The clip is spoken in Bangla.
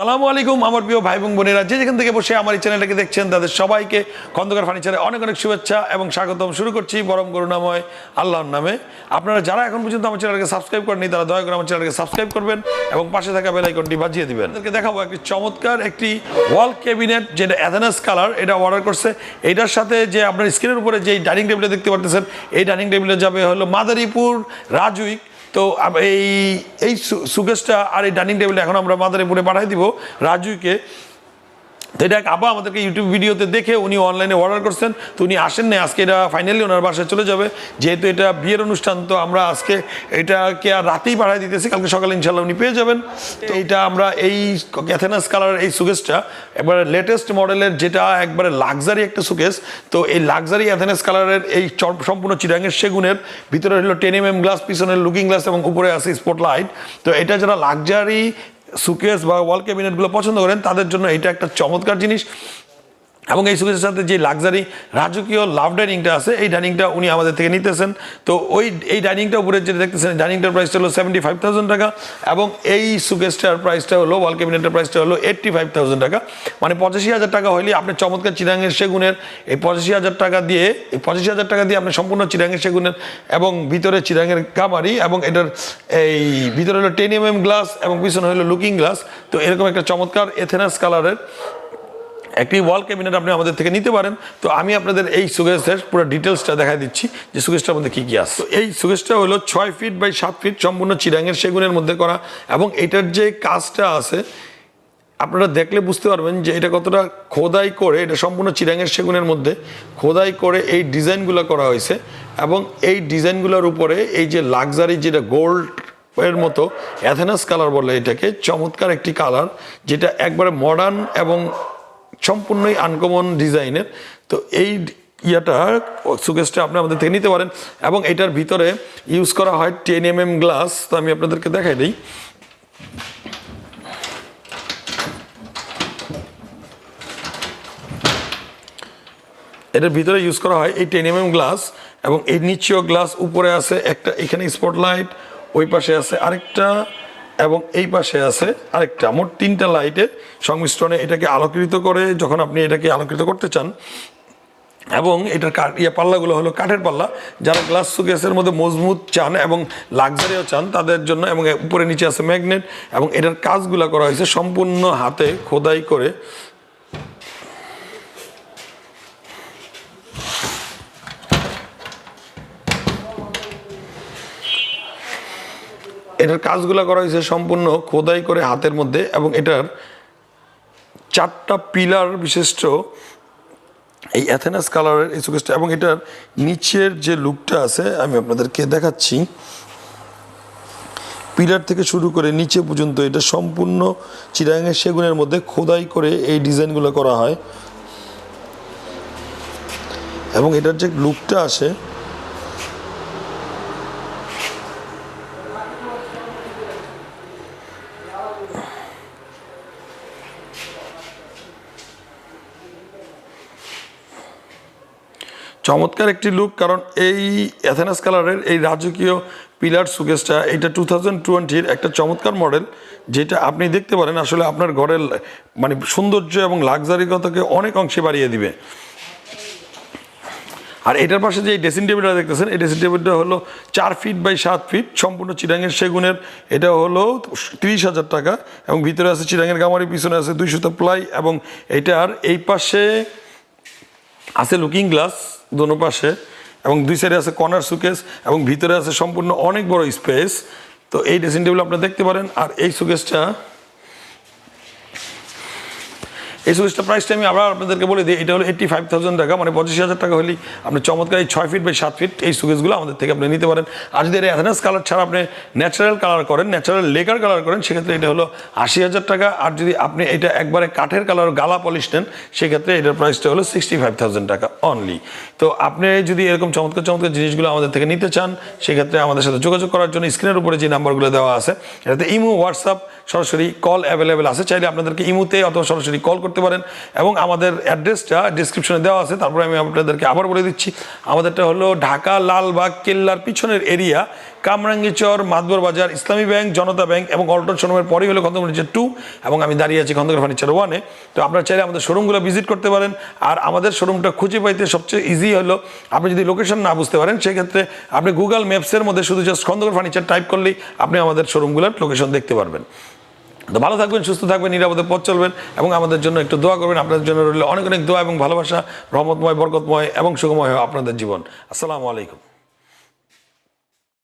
সালামু আলাইকুম, আমার প্রিয় ভাই বোন বোনেরা। যে যেখান থেকে বসে আমার এই চ্যানেলটাকে দেখছেন, তাদের সবাইকে খন্দকার ফার্নিচারে অনেক অনেক শুভেচ্ছা এবং স্বাগতম। শুরু করছি পরম করুণাময় আল্লাহর নামে। আপনারা যারা এখন পর্যন্ত আমার চ্যানেলকে সাবস্ক্রাইব করেনি তারা দয়া করে আমার চ্যানেলকে সাবস্ক্রাইব করবেন এবং পাশে থাকা বেল আইকনটি বাজিয়ে দিবেন। তাদেরকে দেখাবো একটি চমৎকার একটি ওয়াল ক্যাবিনেট যেটা অ্যাথেনাস কালার এটা অর্ডার করছে। এটার সাথে যে আপনার স্ক্রিনের উপরে যে ডাইনিং টেবিলে দেখতে পারতেছেন, এই ডাইনিং টেবিলে যাবে হলো মাদারীপুর রাজুইক তো এই এই সুকেশটা আর এই ডাইনিং টেবিল এখন আমরা মাদারে মাদারীপুরে পাঠাই দিব রাজুকে তো এটা এক আবা আমাদেরকে ইউটিউব ভিডিওতে দেখে উনি অনলাইনে অর্ডার করছেন। তো উনি আসেন না আজকে এটা ফাইনালি ওনার বাসায় চলে যাবে। যেহেতু এটা বিয়ের অনুষ্ঠান, তো আমরা আজকে এটাকে আর রাতেই পাঠাই দিতেছি। কালকে সকালে ইনশাল্লাহ উনি পেয়ে যাবেন। তো এইটা আমরা এই ক্যাথেনাস কালার এই সুকেসটা একবারে লেটেস্ট মডেলের যেটা একবারে লাক্সারি একটা সুকেস তো এই লাক্সারি অ্যাথেনাস কালারের এই সম্পূর্ণ চিরাঙের সেগুনের ভিতরে হলো টেন এম এম গ্লাস পিছনের লুকিং গ্লাস এবং উপরে আছে স্পট লাইট তো এটা যারা লাক্সারি সুকেস বা ওয়াল ক্যাবিনেটগুলো পছন্দ করেন তাদের জন্য এটা একটা চমৎকার জিনিস। এবং এই সুকেসের সাথে যে লাক্সারি রাজকীয় লাভ ডাইনিংটা আছে, এই ডাইনিংটা উনি আমাদের থেকে নিতেছেন। তো ওই, এই ডাইনিংটা উপরে যেটা দেখতেছেন ডাইনিংটার প্রাইসটা হলো সেভেন্টি ফাইভ থাউজেন্ড টাকা এবং এই সুকেসটার প্রাইসটা হলো ওয়াল ক্যাবিনেটের প্রাইসটা হলো এইট্টি ফাইভ থাউজেন্ড টাকা। মানে পঁচাশি হাজার টাকা হলে আপনি চমৎকার চিরাঙের সেগুনের, এই পঁচাশি হাজার টাকা দিয়ে, এই পঁচাশি হাজার টাকা দিয়ে আপনি সম্পূর্ণ চিরাঙের সেগুনের এবং ভিতরে চিরাঙের কামারি এবং এটার এই ভিতরে হলো টেন এম এম গ্লাস এবং পিছনে হলো লুকিং গ্লাস। তো এরকম একটা চমৎকার এথেনাস কালারের একটি ওয়াল ক্যাবিনেট আপনি আমাদের থেকে নিতে পারেন। তো আমি আপনাদের এই সুগেস্টের পুরো ডিটেলসটা দেখাই দিচ্ছি যে সুগেস্টার মধ্যে কী কী আছে। এই সুগেসটা হলো ছয় ফিট বাই সাত ফিট সম্পূর্ণ চিরাঙের সেগুনের মধ্যে করা এবং এটার যে কাজটা আছে, আপনারা দেখলে বুঝতে পারবেন যে এটা কতটা খোদাই করে, এটা সম্পূর্ণ চিরাঙের সেগুনের মধ্যে খোদাই করে এই ডিজাইনগুলো করা হয়েছে এবং এই ডিজাইনগুলোর উপরে এই যে লাক্সারি যেটা গোল্ড এর মতো অ্যাথেনাস কালার বলে এটাকে, চমৎকার একটি কালার যেটা একবারে মডার্ন এবং সম্পূর্ণই আনকমন ডিজাইনের। তো এই ইয়াটা সুকেসটা আপনি আমাদের থেকে নিতে পারেন। এবং এটার ভিতরে ইউজ করা হয় টেন এম এম গ্লাস। তো আমি আপনাদেরকে দেখাই দিই। এটার ভিতরে ইউজ করা হয় এই টেন এম এম গ্লাস। এবং এই নিচেও গ্লাস, উপরে আছে একটা এখানে স্পটলাইট, ওই পাশে আছে আরেকটা এবং এই পাশে আছে আরেকটা। মোট তিনটা লাইটের সংমিশ্রণে এটাকে আলোকিত করে যখন আপনি এটাকে আলোকিত করতে চান, এবং এটার কাঠ ইয়ে পাল্লাগুলো হলো কাঠের পাল্লা, যারা গ্লাস সুকেসের মধ্যে মজবুত চান এবং লাক্সারিও চান তাদের জন্য, এবং উপরে নিচে আছে ম্যাগনেট, এবং এটার কাজগুলো করা হয়েছে সম্পূর্ণ হাতে খোদাই করে। এটার কাজগুলো করা হয়েছে সম্পূর্ণ খোদাই করে হাতের মধ্যে এবং এটার চারটা পিলার বিশিষ্ট এই অ্যাথেনাস কালারের এই সুকেসটা এবং এটার নিচের যে লুকটা আছে, আমি আপনাদেরকে দেখাচ্ছি। পিলার থেকে শুরু করে নিচে পর্যন্ত এটা সম্পূর্ণ চিরাঙের সেগুনের মধ্যে খোদাই করে এই ডিজাইনগুলো করা হয়। এবং এটার যে লুকটা আসে চমৎকার একটি লুক কারণ এই অ্যাথেনাস কালারের এই রাজকীয় পিলার সুকেসটা এটা টু থাউজেন্ড টোয়েন্টির একটা চমৎকার মডেল যেটা আপনি দেখতে পারেন আসলে আপনার ঘরের মানে সৌন্দর্য এবং লাক্সারিকতাকে অনেক অংশে বাড়িয়ে দিবে। আর এটার পাশে যে ড্রেসিং টেবিলটা দেখতেছেন, এই ড্রেসিং টেবিলটা হলো চার ফিট বাই সাত ফিট সম্পূর্ণ চিরাঙের সেগুনের, এটা হলো তিরিশ হাজার টাকা এবং ভিতরে আছে চিরাঙের গামারি, পিছনে আছে দুইশো প্লাই এবং এটার এই পাশে আছে লুকিং গ্লাস দোনো পাশে, এবং দুই সাইডে আছে কর্নার সুকেস, এবং ভিতরে আছে সম্পূর্ণ অনেক বড় স্পেস। তো এই ড্রেসিং টেবিল আপনারা দেখতে পারেন, আর এই সুকেসটা এই সুকেসটা প্রাইসটা আমি আবার আপনাদেরকে বলে দিই, এটা হলো এইট্টি ফাইভ থাউজেন্ড টাকা মানে পঁচিশ হাজার টাকা হলেই আপনি চমৎকার এই ছয় ফিট বাই সাত ফিট এই সুকেসগুলো আমাদের থেকে আপনি নিতে পারেন। আর যদি এর অ্যাথেনাস কালার ছাড়া আপনি ন্যাচারাল কালার করেন ন্যাচারাল লেকার কালার করেন, সেক্ষেত্রে এটা হলো আশি হাজার টাকা। আর যদি আপনি এটা একবারে কাঠের কালার গালা পলিশ নেন, সেক্ষেত্রে এটার প্রাইসটা হলো সিক্সটি ফাইভ থাউজেন্ড টাকা অনলি তো আপনি যদি এরকম চমৎকার চমৎকার জিনিসগুলো আমাদের থেকে নিতে চান, সেক্ষেত্রে আমাদের সাথে যোগাযোগ করার জন্য স্ক্রিনের উপরে যে নাম্বারগুলো দেওয়া আছে, এটাতে ইমো, হোয়াটসঅ্যাপ সরাসরি কল অ্যাভেলেবেল আছে। চাইলে আপনাদেরকে ইমুতে অথবা সরাসরি কল করতে পারেন। এবং আমাদের অ্যাড্রেসটা ডিসক্রিপশনে দেওয়া আছে। তারপরে আমি আপনাদেরকে আবার বলে দিচ্ছি। আমাদেরটা হলো ঢাকা, লালবাগ, কেল্লার পিছনের এরিয়া কামরাঙ্গীচর মাদবর বাজার, ইসলামী ব্যাংক, জনতা ব্যাংক এবং অল্টন শোরুমের পরেই হলো খন্দকার ফার্নিচার টু এবং আমি দাঁড়িয়ে আছি খন্দকার ফার্নিচার ওয়ানে তো আপনারা চাইলে আমাদের শোরুমগুলো ভিজিট করতে পারেন। আর আমাদের শোরুমটা খুঁজে পাইতে সবচেয়ে ইজি হলো, আপনি যদি লোকেশন না বুঝতে পারেন, সেক্ষেত্রে আপনি গুগল ম্যাপসের মধ্যে শুধু জাস্ট খন্দকার ফার্নিচার টাইপ করলেই আপনি আমাদের শোরুমগুলোর লোকেশন দেখতে পারবেন। তো ভালো থাকবেন, সুস্থ থাকবেন, নিরাপদে পথ চলবেন এবং আমাদের জন্য একটু দোয়া করবেন। আপনাদের জন্য রইল অনেক অনেক দোয়া এবং ভালোবাসা, রহমতময়, বরকতময় এবং সুখময় আপনাদের জীবন। আসসালামু আলাইকুম।